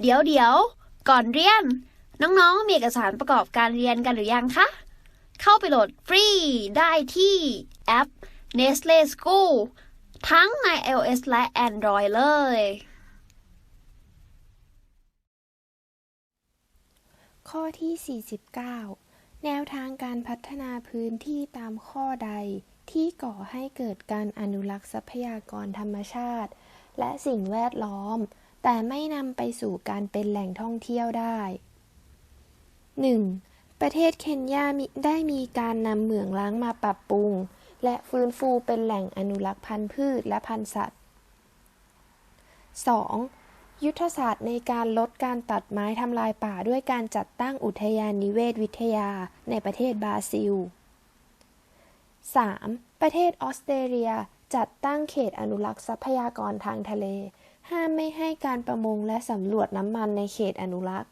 เดี๋ยวเดี๋ยวก่อนเรียน น้องๆ มีเอกสารประกอบการเรียนกันหรือยังคะ เข้าไปโหลดฟรีได้ที่แอป Nestle School ทั้งใน iOS และ Android เลย ข้อที่ 49 แนวทางการพัฒนาพื้นที่ตามข้อใดที่ก่อให้เกิดการอนุรักษ์ทรัพยากรธรรมชาติ และสิ่งแวดล้อม แต่ไม่นำไปสู่การเป็นแหล่งท่องเที่ยวได้ 1. ประเทศเคนยาได้มีการนำเหมืองล้างมาปรับปรุง และฟื้นฟูเป็นแหล่งอนุรักษ์พันธุ์พืชและพันธุ์สัตว์ 2. ยุทธศาสตร์ในการลดการตัดไม้ทำลายป่าด้วยการจัดตั้งอุทยานนิเวศวิทยาในประเทศบราซิล 3. ประเทศออสเตรเลีย จัดตั้งเขตอนุรักษ์ทรัพยากรทางทะเล ห้ามไม่ให้การประมงและสำรวจน้ำมันในเขตอนุรักษ์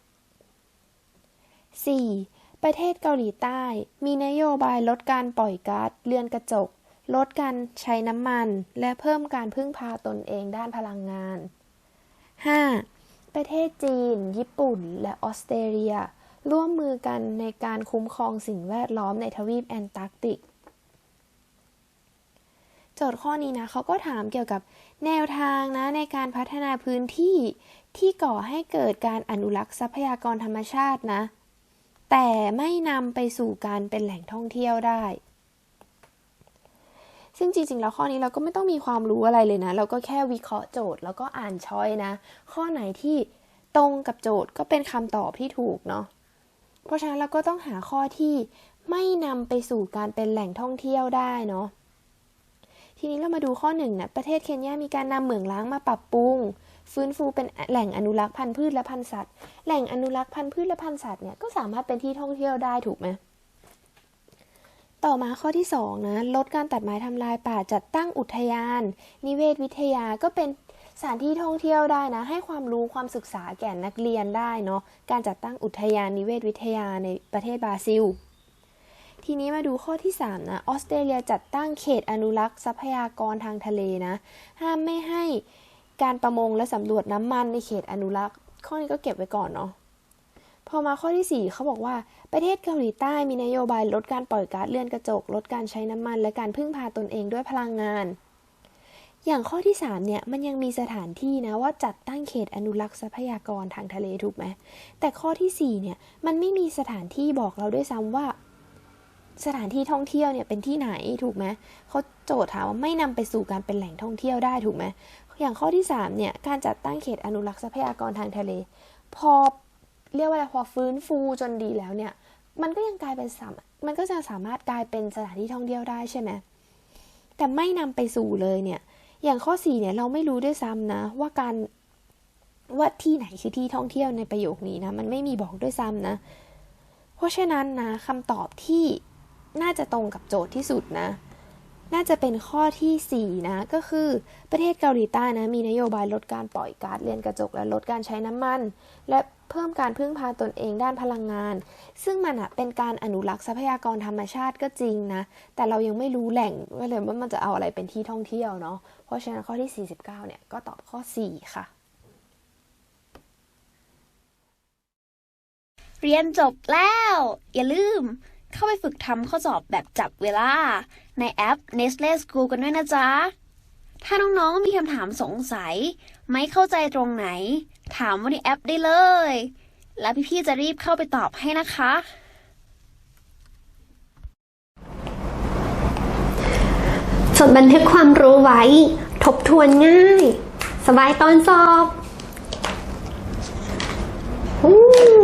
4. ประเทศเกาหลีใต้ มีนโยบายลดการปล่อยก๊าซเรือนกระจก ลดการใช้น้ำมัน และเพิ่มการพึ่งพาตนเองด้านพลังงาน 5. ประเทศจีน ญี่ปุ่น และออสเตรเลีย ร่วมมือกันในการคุ้มครองสิ่งแวดล้อมในทวีปแอนตาร์กติก จทย์ข้อนี้นะเขาก็ถามเกี่ยวกับแนวทางนะในการพัฒนาพื้นที่ที่ก่อให้เกิดการอนุรักษ์ทรัพยากรธรรมชาตินะ แต่ไม่นำไปสู่การเป็นแหล่งท่องเที่ยวได้ ซึ่งจริงๆ แล้วข้อนี้เราก็ไม่ต้องมีความรู้อะไรเลยนะ เราก็แค่วิเคราะห์โจทย์แล้วก็อ่านช้อยนะ ข้อไหนที่ตรงกับโจทย์ก็เป็นคำตอบที่ถูกเนาะเพราะฉะนั้นเราก็ต้องหาข้อที่ไม่นำไปสู่การเป็นแหล่งท่องเที่ยวได้เนาะ ทีนี้เรามาดูข้อหนึ่งนะประเทศเคนยามีการนำเหมืองล้างมาปรับปรุง ฟื้นฟูเป็นแหล่งอนุรักษ์พันธุ์พืชและพันธุ์สัตว์ แหล่งอนุรักษ์พันธุ์พืชและพันธุ์สัตว์เนี่ยก็สามารถเป็นที่ท่องเที่ยวได้ถูกไหมต่อมาข้อที่2นะลดการตัดไม้ทำลายป่าจัดตั้งอุทยาน นิเวศวิทยาก็เป็นสถานที่ท่องเที่ยวได้นะ ให้ความรู้ความศึกษาแก่นักเรียนได้เนาะการจัดตั้งอุทยานนิเวศวิทยาในประเทศบราซิล ทีนี้มาดูข้อที่ 3 นะ ออสเตรเลียจัดตั้งเขตอนุรักษ์ทรัพยากรทางทะเลนะ ห้ามไม่ให้การประมงและสำรวจน้ำมันในเขตอนุรักษ์ ข้อนี้ก็เก็บไว้ก่อนเนาะ พอมาข้อที่ 4 เขาบอกว่า ประเทศเกาหลีใต้มีนโยบายลดการปล่อยก๊าซเรือนกระจก ลดการใช้น้ำมัน และการพึ่งพาตนเองด้วยพลังงาน อย่างข้อที่ 3 เนี่ย มันยังมีสถานที่นะว่าจัดตั้งเขตอนุรักษ์ทรัพยากรทางทะเลถูกไหม แต่ข้อที่ 4 เนี่ย มันไม่มีสถานที่บอกเราด้วยซ้ำว่า สถานที่ท่องเที่ยวเนี่ยเป็นที่ไหนถูกไหมเขาโจทย์ถามว่าไม่นำไปสู่การเป็นแหล่งท่องเที่ยวได้ถูกไหมอย่างข้อที่3เนี่ยการจัดตั้งเขตอนุรักษ์ทรัพยากรทางทะเล พอเรียกว่าอะไรพอฟื้นฟูจนดีแล้วเนี่ยมันก็ยังกลายเป็นสามมันก็จะสามารถกลายเป็นสถานที่ท่องเที่ยวได้ใช่ไหมแต่ไม่นำไปสู่เลยเนี่ยอย่างข้อ4เนี่ยเราไม่รู้ด้วยซ้ำนะว่าการว่าที่ไหนคือที่ท่องเที่ยวในประโยคนี้นะมันไม่มีบอกด้วยซ้ำนะ เพราะฉะนั้นนะคำตอบที่ น่าจะตรงกับโจทย์ที่สุดนะ น่าจะเป็นข้อที่ 4 นะ ก็คือประเทศเกาหลีใต้นะ มีนโยบายลดการปล่อยก๊าซเรือนกระจกและลดการใช้น้ำมัน และเพิ่มการพึ่งพาตนเองด้านพลังงาน ซึ่งมันอะเป็นการอนุรักษ์ทรัพยากรธรรมชาติก็จริงนะ แต่เรายังไม่รู้แหล่งว่าเลยว่ามันจะเอาอะไรเป็นที่ท่องเที่ยวเนาะ เพราะฉะนั้นข้อที่ 49 เนี่ยก็ตอบข้อ 4 ค่ะ เรียนจบแล้ว อย่าลืม เข้าไปฝึกทำข้อสอบแบบจับเวลา ในแอป Nestle School กันด้วยนะจ๊ะ ถ้าน้องๆ มีคำถามสงสัย ไม่เข้าใจตรงไหน ถามว่าในแอปได้เลย แล้วพี่ๆ จะรีบเข้าไปตอบให้นะคะ จดบันทึกความรู้ไว้ ทบทวนง่าย สบายตอนสอบอืม